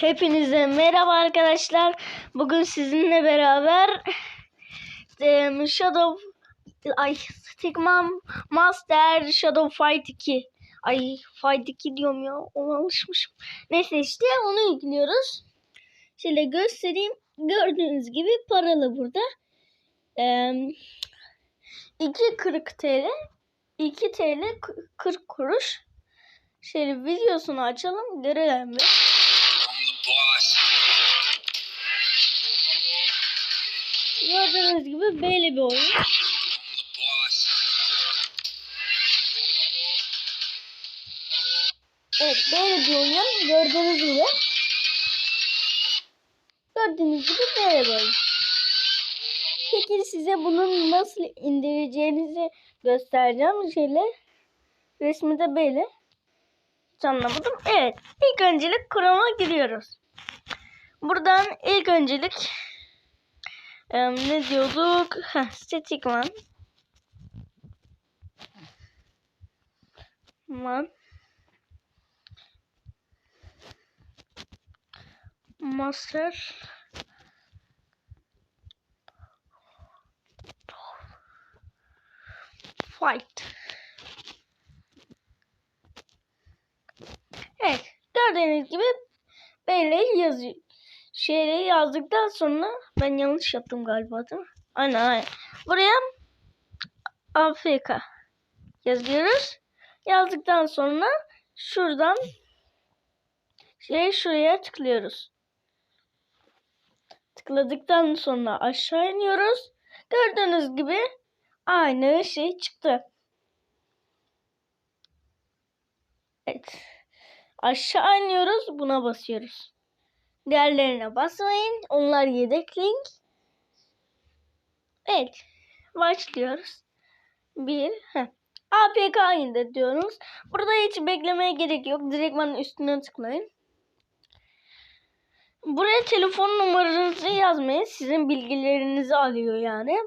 Hepinize merhaba arkadaşlar. Bugün sizinle beraber em, Shadow ay Stickman Master Shadow Fight 2. Ay Fight 2 diyorum ya. Ona alışmışım. Neyse işte onu yüklüyoruz. Şöyle göstereyim. Gördüğünüz gibi paralı burada. Em, 2.40 TL 2 TL 40 kuruş. Şöyle videosunu açalım görelim boss. Gördüğünüz gibi böyle bir oyun. Evet böyle bir oyun. Gördüğünüz gibi. Gördüğünüz gibi böyle bir oyun. Peki size bunu nasıl indireceğinizi göstereceğim. Şöyle resmi de böyle. Hiç anlamadım. Evet. İlk öncelik Chrome'a giriyoruz. Buradan ilk öncelik em, ne diyorduk? Heh, static one. Man. Master Fight. Evet, gördüğünüz gibi böyle yazıyor. Şeyleri yazdıktan sonra ben yanlış yaptım galiba değil mi? Aynen aynen. Buraya AFK yazıyoruz. Yazdıktan sonra şuradan şey şuraya tıklıyoruz. Tıkladıktan sonra aşağı iniyoruz. Gördüğünüz gibi aynı şey çıktı. Evet. Aşağı iniyoruz. Buna basıyoruz. Diğerlerine basmayın. Onlar yedek link. Evet. Başlıyoruz. Bir. Heh. APK indir diyoruz. Burada hiç beklemeye gerek yok. Direktman üstüne tıklayın. Buraya telefon numaranızı yazmayın. Sizin bilgilerinizi alıyor yani.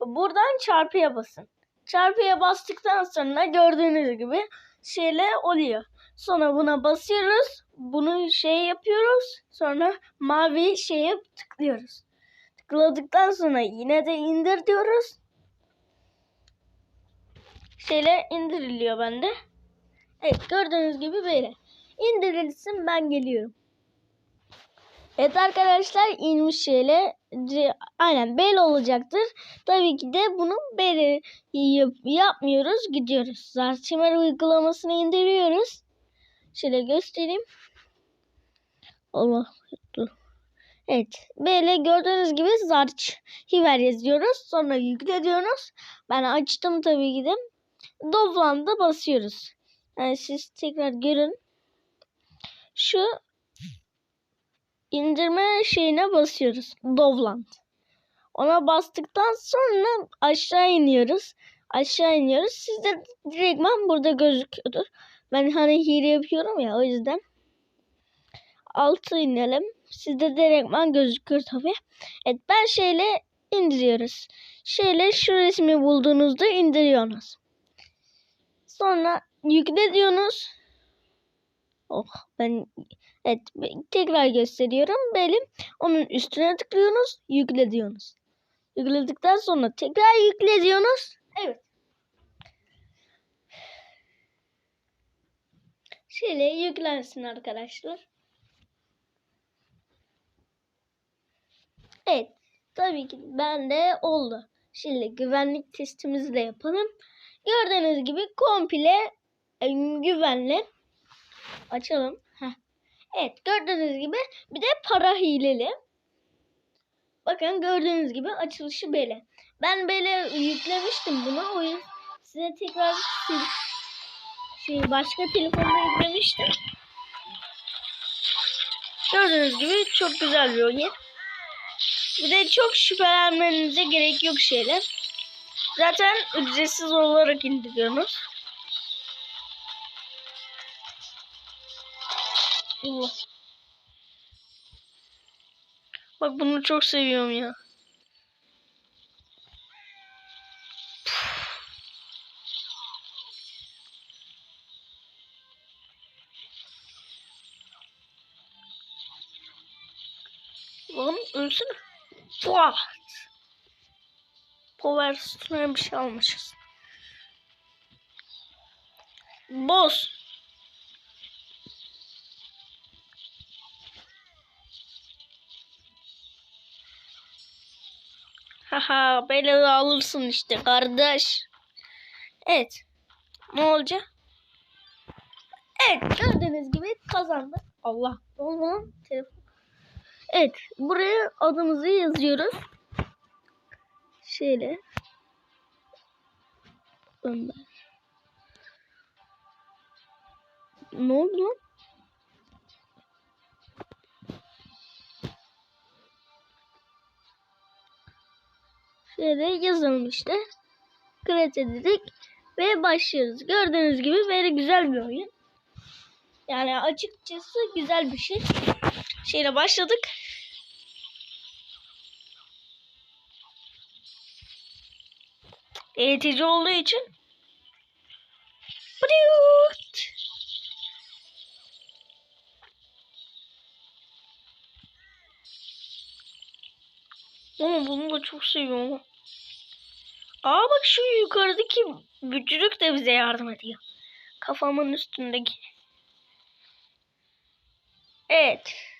Buradan çarpıya basın. Çarpıya bastıktan sonra gördüğünüz gibi şeyler oluyor. Sonra buna basıyoruz. Bunu şey yapıyoruz. Sonra mavi şeye tıklıyoruz. Tıkladıktan sonra yine de indir diyoruz. Şeyler indiriliyor bende. Evet gördüğünüz gibi böyle. İndirilsin ben geliyorum. Evet arkadaşlar inmiş şeyle aynen böyle olacaktır. Tabii ki de bunu böyle yap- yapmıyoruz gidiyoruz. Zartimer uygulamasını indiriyoruz. Şöyle göstereyim. Allah dur. Evet böyle gördüğünüz gibi Zarch Hiver yazıyoruz. Sonra yükle diyoruz. Ben açtım tabii ki de. Basıyoruz. Yani siz tekrar görün. Şu indirme şeyine basıyoruz. Dovland. Ona bastıktan sonra aşağı iniyoruz. Aşağı iniyoruz. Sizde direktman burada gözüküyordur. Ben hani hile yapıyorum ya o yüzden. Altı inelim. Sizde direktman gözükür tabi. Evet ben şeyle indiriyoruz. Şeyle şu resmi bulduğunuzda indiriyorsunuz. Sonra yükle diyorsunuz. Oh ben evet tekrar gösteriyorum. Benim onun üstüne tıklıyorsunuz. Yükle diyorsunuz. Yükledikten sonra tekrar yükle diyorsunuz. Evet. Şöyle yüklensin arkadaşlar. Evet. Tabii ki ben de oldu. Şimdi güvenlik testimizi de yapalım. Gördüğünüz gibi komple e, güvenli. Açalım. Heh. Evet gördüğünüz gibi bir de para hileli. Bakın gördüğünüz gibi açılışı böyle. Ben böyle yüklemiştim bunu. O yüzden size tekrar şey başka telefonda yüklemiştim. Gördüğünüz gibi çok güzel bir oyun. Bir de çok şüphelenmenize gerek yok şeyler. Zaten ücretsiz olarak indiriyorsunuz. Bak bunu çok seviyorum ya. Ölsene. Fuat. Power Stone'a bir şey almışız. Boss. Haha böyle alırsın işte kardeş. Evet. Ne olacak? Evet gördüğünüz gibi kazandı. Allah. Ne? Telefon. Evet. Buraya adımızı yazıyoruz. Şöyle. Önder. Ne oldu? Şöyle yazalım işte. Create dedik ve başlıyoruz. Gördüğünüz gibi böyle güzel bir oyun. Yani açıkçası güzel bir şey. Şeyle başladık. Eğitici olduğu için. Bıdıt. Oğlum bunu da çok seviyorum. Aa bak şu yukarıdaki bücürük de bize yardım ediyor. Kafamın üstündeki. Evet.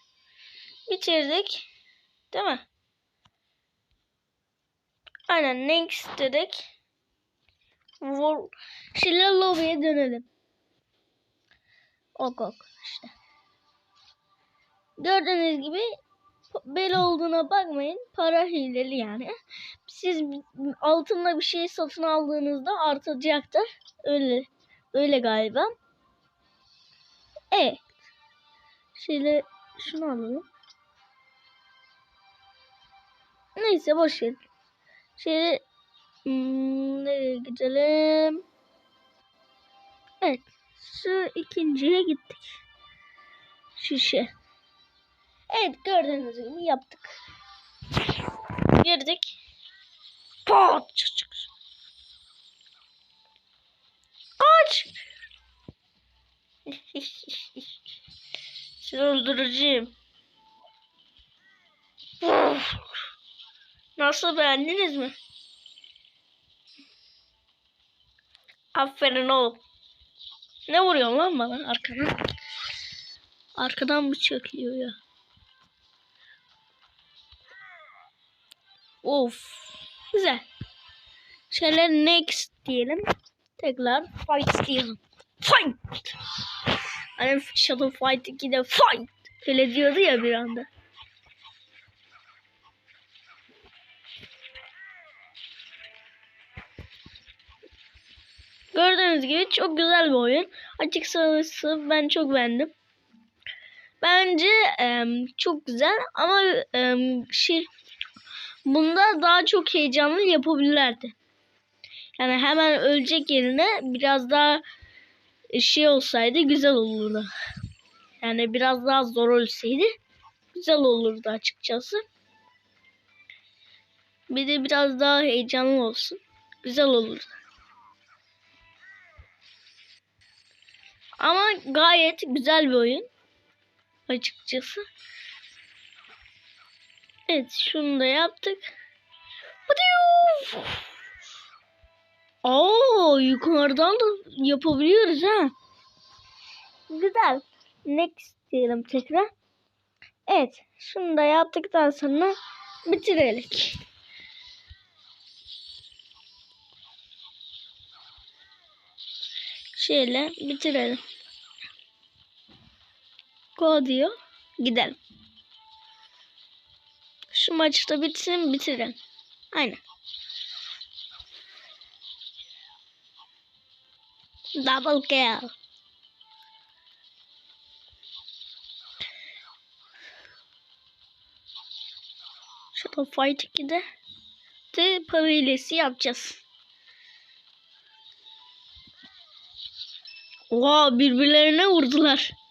Bitirdik. Değil mi? Aynen next dedik. Vol Şimdi lobby'ye dönelim. Ok ok işte. Gördüğünüz gibi böyle olduğuna bakmayın. Para hileli yani. Siz altında bir şey satın aldığınızda artacaktır. Öyle öyle galiba. Evet. Şöyle şunu alalım. Neyse boş ver. Şöyle hmm, nereye gidelim? Evet. Şu ikinciye gittik. Şişe. Evet gördüğünüz gibi yaptık. Girdik. Pat! Kaç! Seni öldüreceğim. Nasıl beğendiniz mi? Aferin oğlum. Ne vuruyorsun lan bana arkadan? Arkadan mı çöküyor ya? Of. Güzel. Şöyle next diyelim. Tekrar fight diyelim. Fight. Hani Shadow Fight 2'de fight. Öyle diyordu ya bir anda. Gördüğünüz gibi çok güzel bir oyun. Açıkçası ben çok beğendim. Bence em, çok güzel ama em, şey bunda daha çok heyecanlı yapabilirlerdi. Yani hemen ölecek yerine biraz daha şey olsaydı güzel olurdu. Yani biraz daha zor olsaydı güzel olurdu açıkçası. Bir de biraz daha heyecanlı olsun. Güzel olurdu. Ama gayet güzel bir oyun. Açıkçası. Evet şunu da yaptık. Oo yukarıdan da yapabiliyoruz ha. Güzel. Next diyelim tekrar. Evet. Şunu da yaptıktan sonra bitirelim. Şöyle bitirelim. Go diyor. Gidelim. Şu maçta bitsin bitirelim. Aynen. Double kill. Shadow Fight 2'de de para yapacağız. Oha birbirlerine vurdular.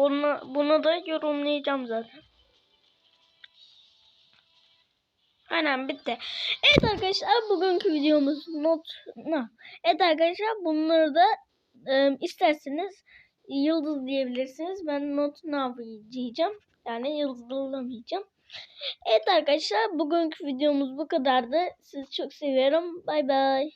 Onu, bunu da yorumlayacağım zaten. Aynen bitti. Evet arkadaşlar bugünkü videomuz not ne? Evet arkadaşlar bunları da e, isterseniz yıldız diyebilirsiniz. Ben not nav diyeceğim. Yani yıldızlamayacağım. Evet arkadaşlar bugünkü videomuz bu kadardı. Sizi çok seviyorum. Bay bay.